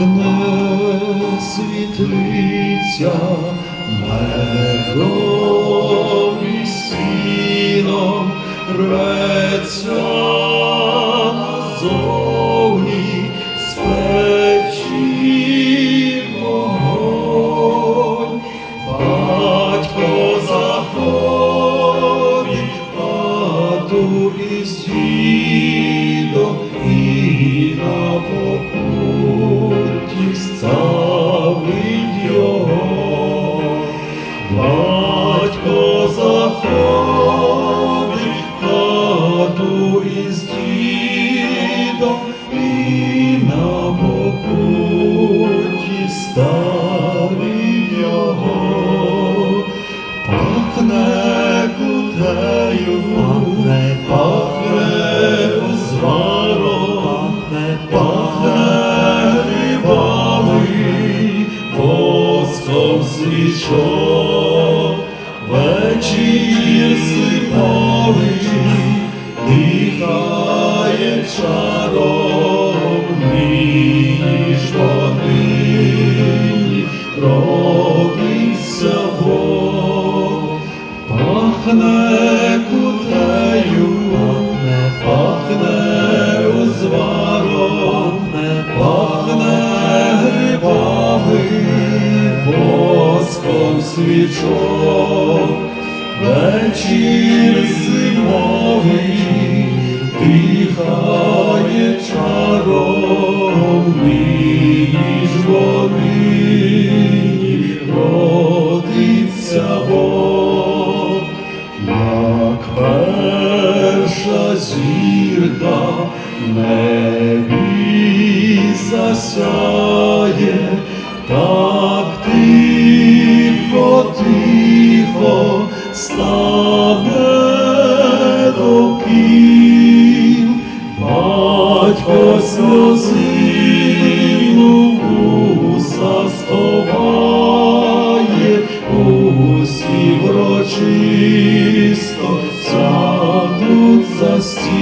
Пахне світлиця медом і сіном рветься свічок, вечір зимовий, дихає чаром, нині ж вони. Родиться Бог, пахне свічок, вечір зимовий, дихає чаром, нині ж вони перша зірка небі засяє, тихо, стане довкіл, батько сльозину вуса сховає, усі врочисто сядуть за стіл.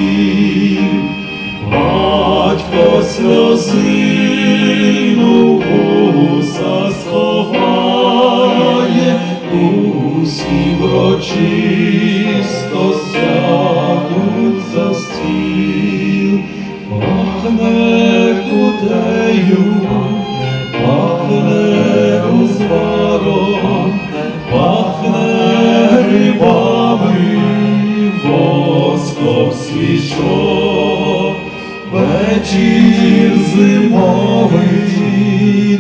Зимовий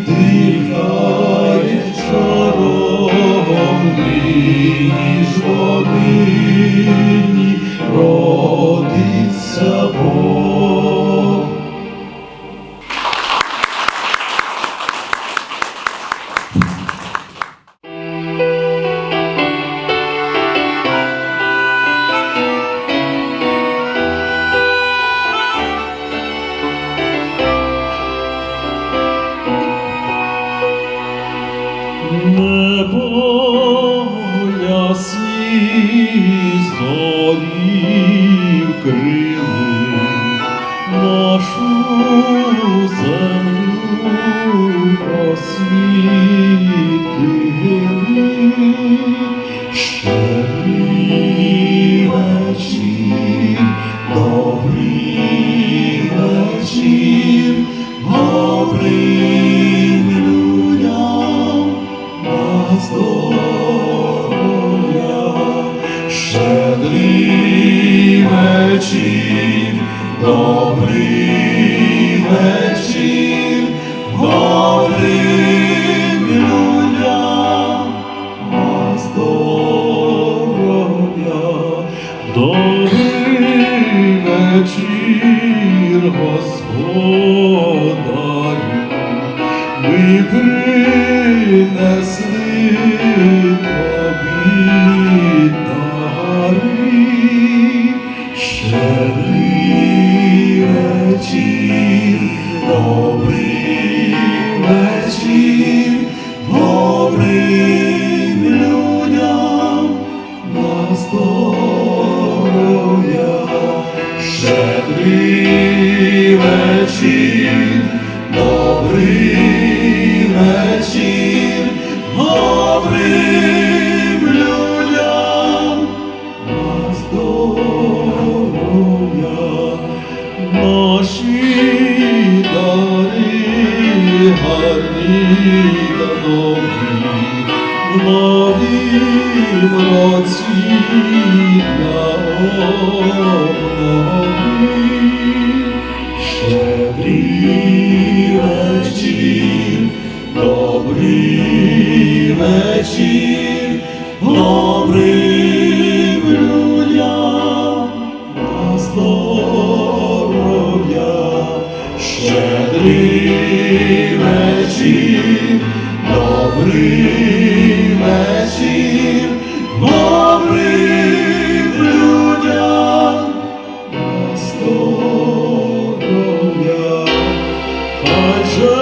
дихає чаром, нині ж водині добрий вечір, добрим людям на здоров'я. Добрий вечір, вечір, добрий вечір, добрим людям, на здоров'я наші дари гарні та нові, в новім році для обнови. Щедрий вечір, добрий вечір, добрим на здоров'я. Щедрий вечір, добрий I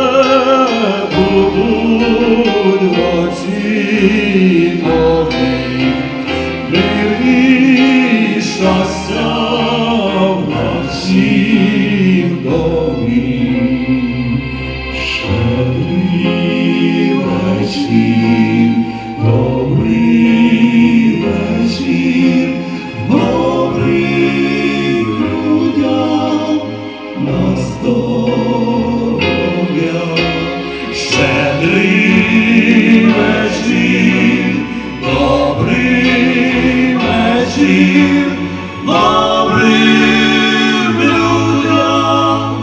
Щедрий вечір, добрий вечір, добрим людям.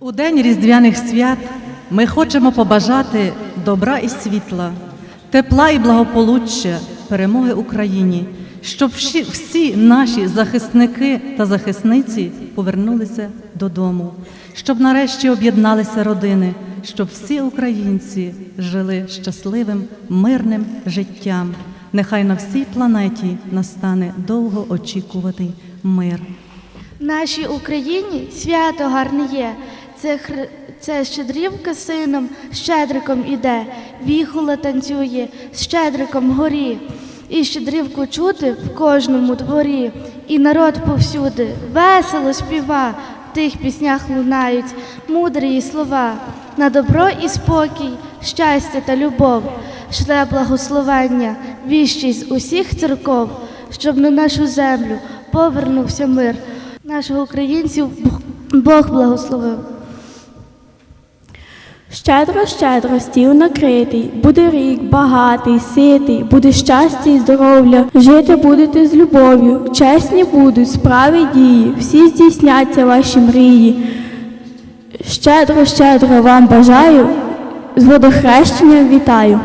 У день різдвяних свят ми хочемо побажати добра і світла, тепла і благополуччя, перемоги Україні, щоб всі, наші захисники та захисниці повернулися додому, щоб нарешті об'єдналися родини, щоб всі українці жили щасливим, мирним життям. Нехай на всій планеті настане довгоочікуваний мир. Нашій Україні свято гарне є. Це, хр... це щедрівка з сином, щедриком іде, віхола танцює, щедриком горі. І щедрівку чути в кожному дворі, і народ повсюди весело співа, в тих піснях лунають мудрі слова. На добро і спокій, щастя та любов, шле благословення, з усіх церков, щоб на нашу землю повернувся мир. Наших українців Бог благословив. Щедро, щедро стіл накритий, буде рік багатий, ситий, буде щастя і здоров'я, жити будете з любов'ю, чесні будуть справи дії, всі здійсняться ваші мрії. Щедро, щедро вам бажаю, з водохрещенням вітаю.